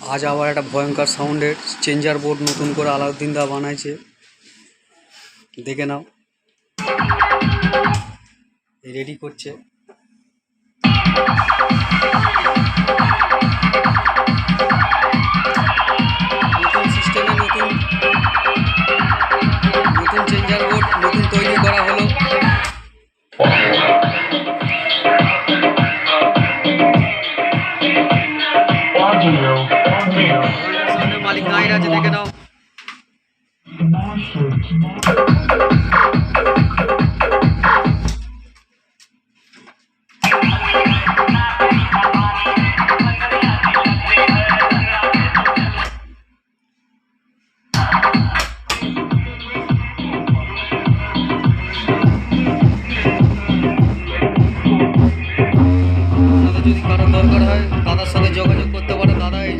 আজ আবার একটা ভয়ঙ্কর সাউন্ডের চেঞ্জার বোর্ড নতুন করে আলাউদ্দিন দা বানাইছে। দেখে নাও। রেডি করছে। যদি কারোর দরকার হয় দাদার সাথে যোগাযোগ করতে পারে। দাদা এই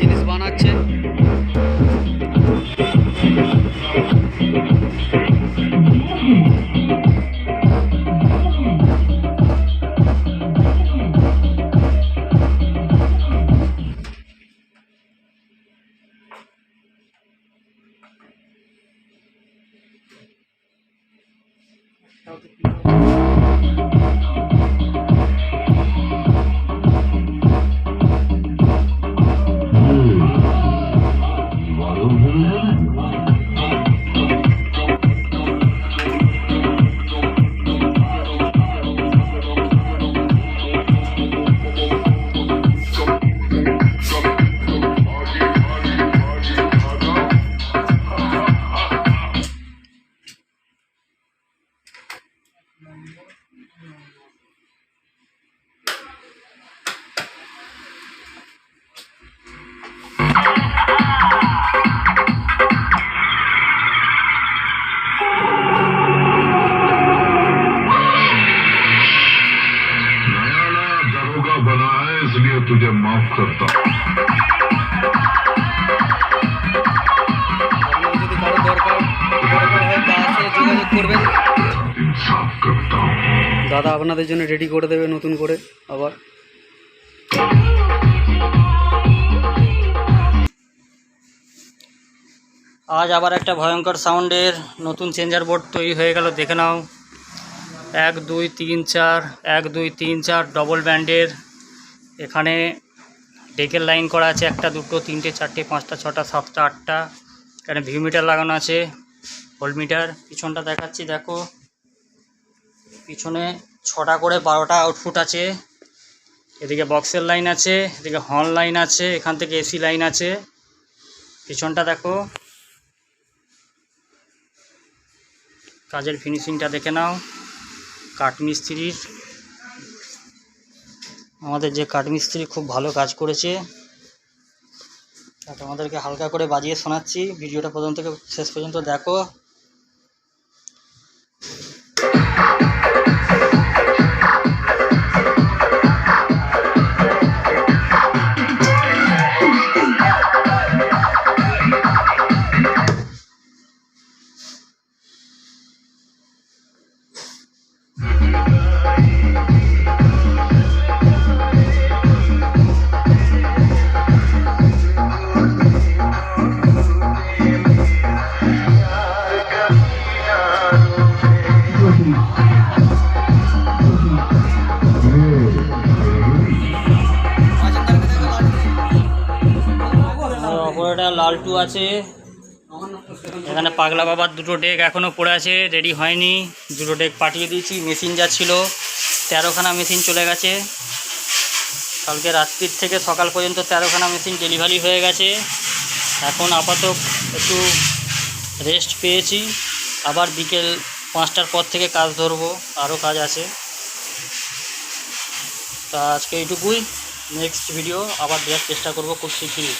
इंसाफ करता हूं দাদা আপনাদের জন্য রেডি করে দেবে নতুন করে আবার আজ আবার একটা ভয়ঙ্কর সাউন্ডের নতুন চেঞ্জার বোর্ড তৈরি হয়ে গেল দেখে নাও এক দুই তিন চার এক দুই তিন চার ডবল ব্যান্ডের এখানে ডেকের লাইন করা আছে একটা, দুটো, তিনটে, চারটে, পাঁচটা, ছটা, সাতটা, আটটা। এখানে ভিউ মিটার লাগানো আছে ভোল্ট মিটার। পিছনটা দেখাচ্ছি, দেখো। পিছনে ছটা করে বারোটা আউটপুট আছে। এদিকে বক্সের লাইন আছে, এদিকে হর্ন লাইন আছে, এখান থেকে এসি লাইন আছে। পিছনটা দেখো। কাজের ফিনিশিংটা দেখে নাও। কাঠমিস্ত্রির আমাদের যে কাঠমিস্ত্রি খুব ভালো কাজ করেছে। তোমাদেরকে হালকা করে বাজিয়ে শোনাচ্ছি। ভিডিওটা থেকে শেষ পর্যন্ত দেখো। অপরেটা লালটু আছে। এখানে পাগলা বাবার দুটো ডেক এখনও পড়ে আছে রেডি হয়নি। দুটো ডেক পাঠিয়ে দিয়েছি, মেশিন যা ছিল, তেরোখানা মেশিন চলে গেছে। কালকে রাত্রির থেকে সকাল পর্যন্ত তেরোখানা মেশিন ডেলিভারি হয়ে গেছে। এখন আপাতত একটু রেস্ট পেয়েছি। আবার বিকেল পাঁচটার পর থেকে কাজ ধরবো, আরও কাজ আছে। তা আজকে এইটুকুই নেক্সট ভিডিও আবার দেওয়ার চেষ্টা করব খুব শীঘ্রই